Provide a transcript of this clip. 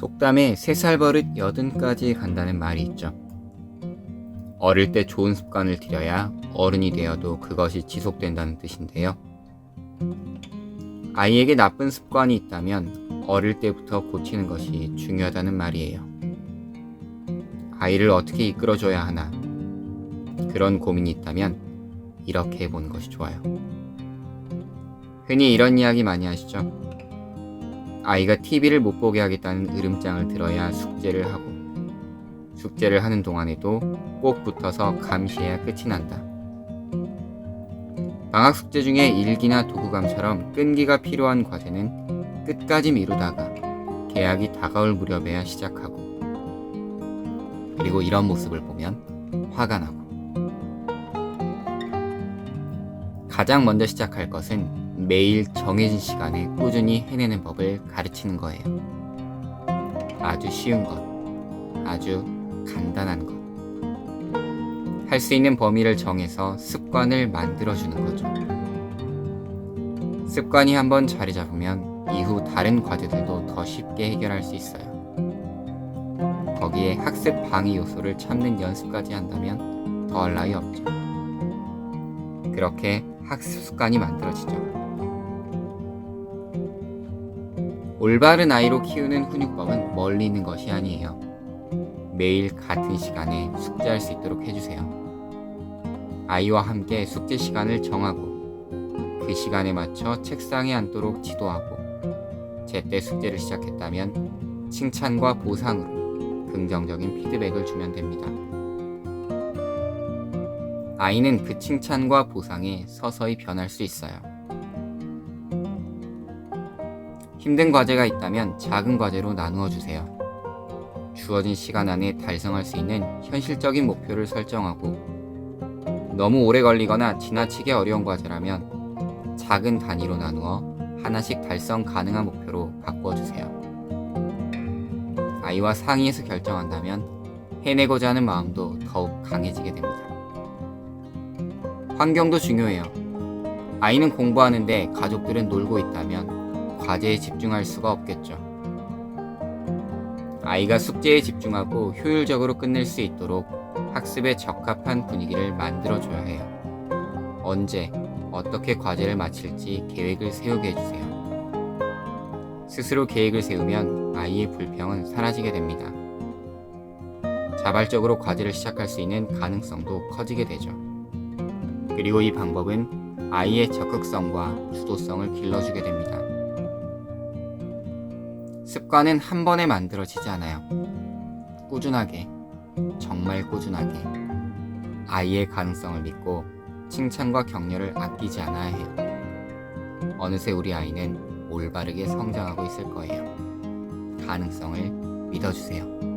속담에 세 살 버릇 여든까지 간다는 말이 있죠. 어릴 때 좋은 습관을 들여야 어른이 되어도 그것이 지속된다는 뜻인데요. 아이에게 나쁜 습관이 있다면 어릴 때부터 고치는 것이 중요하다는 말이에요. 아이를 어떻게 이끌어줘야 하나 그런 고민이 있다면 이렇게 해보는 것이 좋아요. 흔히 이런 이야기 많이 하시죠? 아이가 TV를 못 보게 하겠다는 으름장을 들어야 숙제를 하고 숙제를 하는 동안에도 꼭 붙어서 감시해야 끝이 난다. 방학 숙제 중에 일기나 도구감처럼 끈기가 필요한 과제는 끝까지 미루다가 계약이 다가올 무렵에야 시작하고 그리고 이런 모습을 보면 화가 나고 가장 먼저 시작할 것은 매일 정해진 시간에 꾸준히 해내는 법을 가르치는 거예요. 아주 쉬운 것, 아주 간단한 것. 할 수 있는 범위를 정해서 습관을 만들어주는 거죠. 습관이 한번 자리 잡으면 이후 다른 과제들도 더 쉽게 해결할 수 있어요. 거기에 학습 방해 요소를 참는 연습까지 한다면 더할 나위 없죠. 그렇게 학습 습관이 만들어지죠. 올바른 아이로 키우는 훈육법은 멀리 있는 것이 아니에요. 매일 같은 시간에 숙제할 수 있도록 해주세요. 아이와 함께 숙제 시간을 정하고 그 시간에 맞춰 책상에 앉도록 지도하고 제때 숙제를 시작했다면 칭찬과 보상으로 긍정적인 피드백을 주면 됩니다. 아이는 그 칭찬과 보상에 서서히 변할 수 있어요. 힘든 과제가 있다면 작은 과제로 나누어 주세요. 주어진 시간 안에 달성할 수 있는 현실적인 목표를 설정하고 너무 오래 걸리거나 지나치게 어려운 과제라면 작은 단위로 나누어 하나씩 달성 가능한 목표로 바꿔주세요. 아이와 상의해서 결정한다면 해내고자 하는 마음도 더욱 강해지게 됩니다. 환경도 중요해요. 아이는 공부하는데 가족들은 놀고 있다면 과제에 집중할 수가 없겠죠. 아이가 숙제에 집중하고 효율적으로 끝낼 수 있도록 학습에 적합한 분위기를 만들어줘야 해요. 언제, 어떻게 과제를 마칠지 계획을 세우게 해주세요. 스스로 계획을 세우면 아이의 불평은 사라지게 됩니다. 자발적으로 과제를 시작할 수 있는 가능성도 커지게 되죠. 그리고 이 방법은 아이의 적극성과 주도성을 길러주게 됩니다. 습관은 한 번에 만들어지지 않아요. 꾸준하게, 정말 꾸준하게 아이의 가능성을 믿고 칭찬과 격려를 아끼지 않아야 해요. 어느새 우리 아이는 올바르게 성장하고 있을 거예요. 가능성을 믿어주세요.